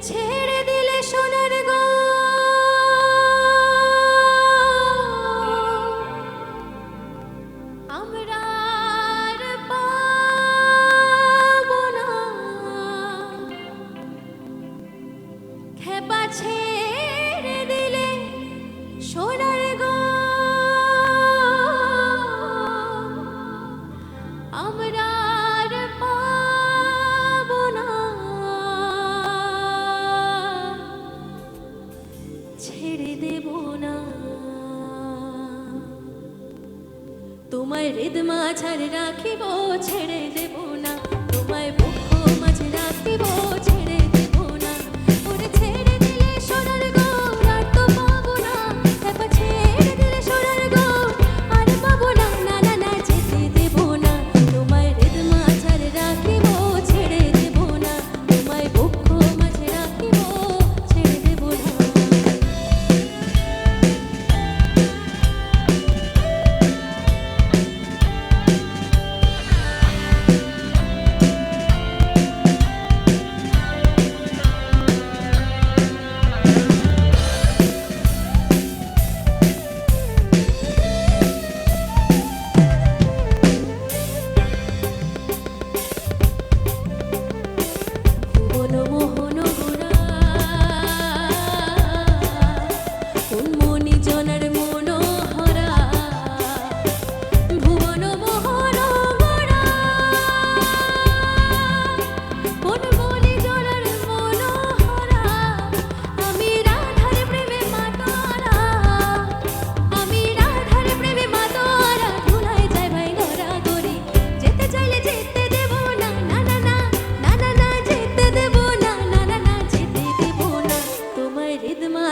ছেড়ে দিলে আমরা খেপা ছেড়ে দিলে সোনার তোমায় হৃদ মাঝার রাখিব ছেড়ে দেব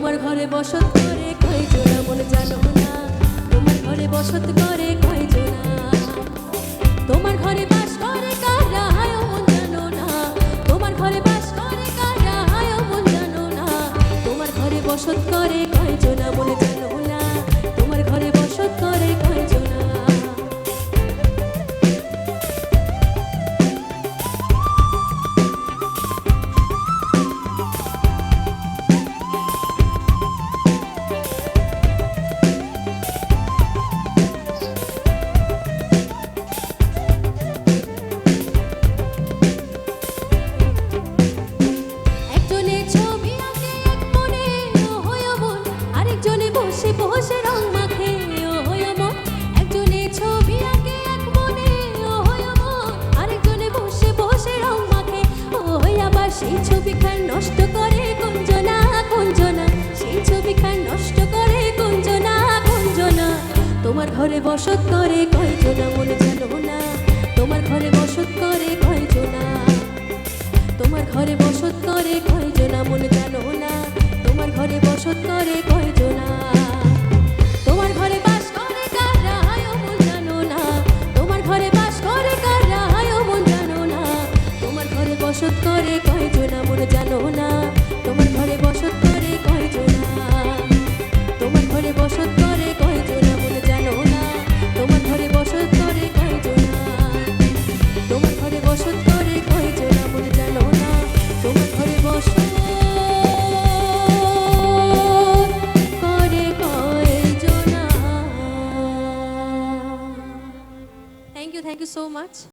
তোমার ঘরে বসত করে কয়জনা মনে জানো না? তোমার ঘরে বসত করে কয়জনা তোমার ঘরে বাস করে সেই ছবিখান নষ্ট করে গুঞ্জনা গুঞ্জনা। সেই ছবিখান নষ্ট করে গুঞ্জনা গুঞ্জনা। তোমার ঘরে বসত করে কয়জনা মনে জানো না। তোমার ঘরে বসত করে কয়জনা তোমার ঘরে বসত করে কয়জনা মনে জানো না। তোমার ঘরে বসত করে